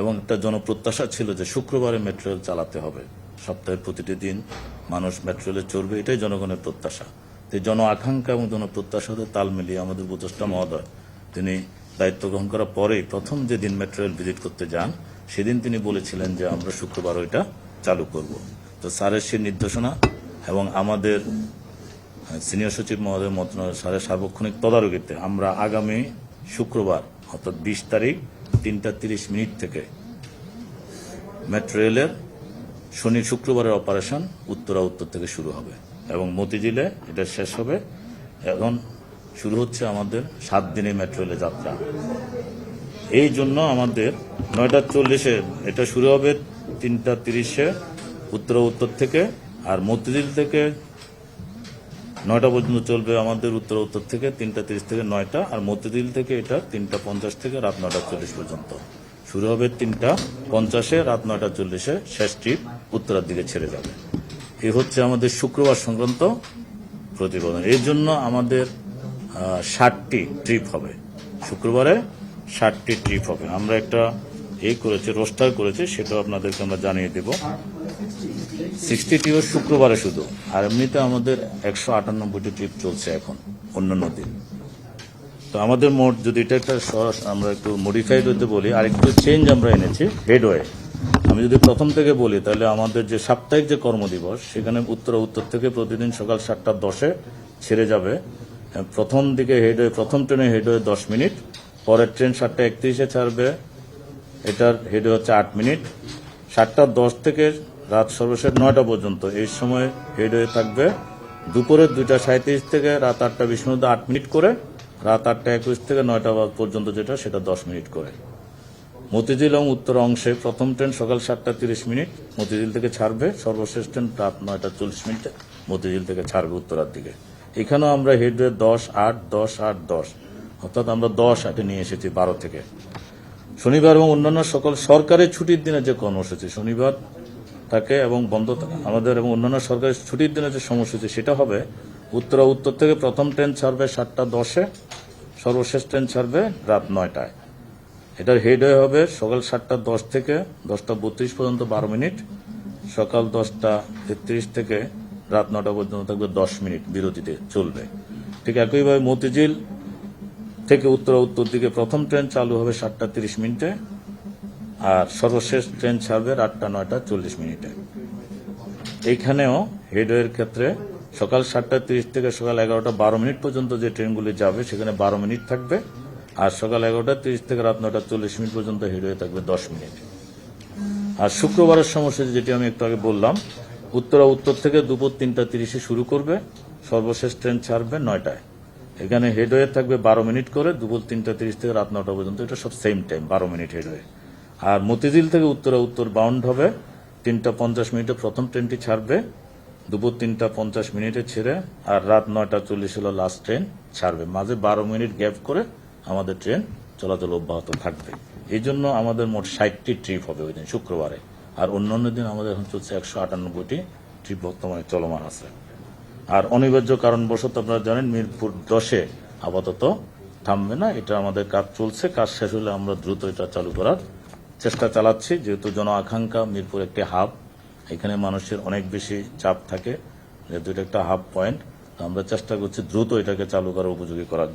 এবং একটা জনপ্রত্যাশা ছিল যে শুক্রবারে মেট্রো রেল চালাতে হবে। সপ্তাহের প্রতিটি দিন মানুষ মেট্রো রেলে এটাই জনগণের প্রত্যাশা। তো জন আকাঙ্ক্ষা এবং জনপ্রত্যাশার সাথে তাল মিলিয়ে আমাদের উপদেষ্টা মহোদয়, তিনি দায়িত্ব গ্রহণ করার পরেই প্রথম যে দিন মেট্রো রেল ভিজিট করতে যান, সেদিন তিনি বলেছিলেন যে আমরা শুক্রবার ওইটা চালু করব। তো স্যারের সেই নির্দেশনা এবং আমাদের সিনিয়র সচিব মহোদয় মন্ত্রণালয় স্যারের সার্বক্ষণিক তদারকিতে আমরা আগামী শুক্রবার, অর্থাৎ বিশ তারিখ তিনটা তিরিশ মিনিট থেকে। মেট্রো রেলের শনি শুক্রবারের অপারেশন উত্তরা উত্তর থেকে শুরু হবে এবং মতিঝিলে এটা শেষ হবে। এখন শুরু হচ্ছে আমাদের সাত দিনের মেট্রো রেলের যাত্রা। এই জন্য আমাদের নয়টা চল্লিশে এটা শুরু হবে তিনটা তিরিশে উত্তর উত্তর থেকে আর মতিঝিল থেকে নয়টা পর্যন্ত চলবে আমাদের উত্তর উত্তর থেকে, তিনটা তিরিশ থেকে নয়টা, আর মতিঝিল থেকে এটা তিনটা পঞ্চাশ থেকে রাত নয়টা চল্লিশ পর্যন্ত। শুরু হবে তিনটা পঞ্চাশে, রাত নয়টা চল্লিশে শেষ ট্রিপ উত্তরার দিকে ছেড়ে যাবে। এই হচ্ছে আমাদের শুক্রবার সংক্রান্ত প্রতিবেদন। এর জন্য আমাদের ষাটটি ট্রিপ হবে। শুক্রবারে ষাটটি ট্রিপ হবে। আমরা একটা এ করেছি, রোস্টার করেছি, সেটাও আপনাদেরকে আমরা জানিয়ে দেব। সিক্সটি টিও শুক্রবারে শুধু। আর এমনিতে আমাদের একশো আটানব্বইটি ট্রিপ চলছে এখন, অন্যান্য দিন। তো আমাদের মোট, যদি এটা একটা আমরা একটু মডিফাইড হতে বলি আর একটু চেঞ্জ আমরা এনেছি হেডওয়ে আমি যদি প্রথম থেকে বলি, তাহলে আমাদের যে সাপ্তাহিক যে কর্মদিবস, সেখানে উত্তর উত্তর থেকে প্রতিদিন সকাল সাতটা দশে ছেড়ে যাবে। প্রথম দিকে হেডওয়ে প্রথম ট্রেনে হেডওয়ে দশ মিনিট, পরের ট্রেন সাতটা একত্রিশে ছাড়বে। এটার হেডে হচ্ছে আট মিনিট। সাতটা দশ থেকে রাত সর্বশেষ নয়টা পর্যন্ত। এই সময় হেড হয়ে থাকবে দুপুরের দুইটা সাঁত্রিশ থেকে রাত আটটা বিশ মিনিট আট মিনিট করে, রাত আটটা একুশ থেকে নয়টা পর্যন্ত যেটা সেটা দশ মিনিট করে। মতিঝিল এবং উত্তর অংশে প্রথম ট্রেন সকাল সাতটা তিরিশ মিনিট, মতিঝিল থেকে ছাড়বে, সর্বশেষ ট্রেন রাত নয়টা চল্লিশ মিনিটে মতিঝিল থেকে ছাড়বে উত্তরার দিকে। এখানেও আমরা হেডওয়ে দশ আট দশ আট, দশ, অর্থাৎ আমরা দশ আটে নিয়ে এসেছি বারো থেকে। শনিবার এবং অন্যান্য সকল সরকারি ছুটির দিনে যে কর্মসূচি, শনিবার থাকে এবং বন্ধ থাকে। আমাদের এবং অন্যান্য সরকারি ছুটির দিনে যে সময়সূচি, সেটা হবে উত্তরা উত্তর থেকে প্রথম ট্রেন ছাড়বে সাতটা দশে, সর্বশেষ ট্রেন ছাড়বে রাত নয়টায়। এটার হেড হয়ে হবে সকাল সাতটা দশ থেকে দশটা বত্রিশ পর্যন্ত বারো মিনিট, সকাল দশটা তেত্রিশ থেকে রাত নটা পর্যন্ত থাকবে দশ মিনিট বিরতিতে চলবে। ঠিক একইভাবে মতিঝিল থেকে উত্তর উত্তর দিকে প্রথম ট্রেন চালু হবে সাতটা তিরিশ মিনিটে আর সর্বশেষ ট্রেন ছাড়বে আটটা নয়টা চল্লিশ মিনিটে। এইখানেও হেডওয়ের ক্ষেত্রে সকাল সাতটা তিরিশ থেকে সকাল এগারোটা বারো মিনিট পর্যন্ত যে ট্রেনগুলি যাবে, সেখানে বারো মিনিট থাকবে। আর সকাল এগারোটা তিরিশ থেকে রাত নয়টা চল্লিশ মিনিট পর্যন্ত হেডওয়ে থাকবে দশ মিনিট। আর শুক্রবারের সময়সূচি যেটি আমি একটু আগে বললাম, উত্তরা উত্তর থেকে দুপুর তিনটা তিরিশে শুরু করবে। সর্বশেষ ট্রেন ছাড়বে নয়টায়। এখানে হেডওয়ে থাকবে বারো মিনিট করে দুপুর তিনটা তিরিশ থেকে রাত নটা পর্যন্ত। এটা সব সেম টাইম বারো মিনিট হেডওয়ে। আর মতিঝিল থেকে উত্তরে উত্তর বাউন্ড হবে। তিনটা পঞ্চাশ মিনিটে প্রথম ট্রেনটি ছাড়বে। দুপুর তিনটা পঞ্চাশ মিনিটে ছেড়ে আর রাত নয়টা চল্লিশ হলো লাস্ট ট্রেন ছাড়বে। মাঝে বারো মিনিট গ্যাপ করে আমাদের ট্রেন চলাচল অব্যাহত থাকবে। এই জন্য আমাদের মোট ষাটটি ট্রিপ হবে ওই দিন, শুক্রবারে। আর অন্যান্য দিন আমাদের এখন চলছে একশো আটানব্বইটি ট্রিপ বর্তমানে চলমান আছে। আর অনিবার্য কারণবশত আপনারা জানেন, মিরপুর দশে আপাতত থামবে না। এটা আমাদের কাজ চলছে। কাজ শেষ হলে আমরা দ্রুত এটা চালু করার চেষ্টা চালাচ্ছি, যেহেতু জন আকাঙ্ক্ষা, মিরপুর একটি হাব। এখানে মানুষের অনেক বেশি চাপ থাকে, যেহেতু এটা একটা হাব পয়েন্ট আমরা চেষ্টা করছি দ্রুত এটাকে চালু করার উপযোগী করার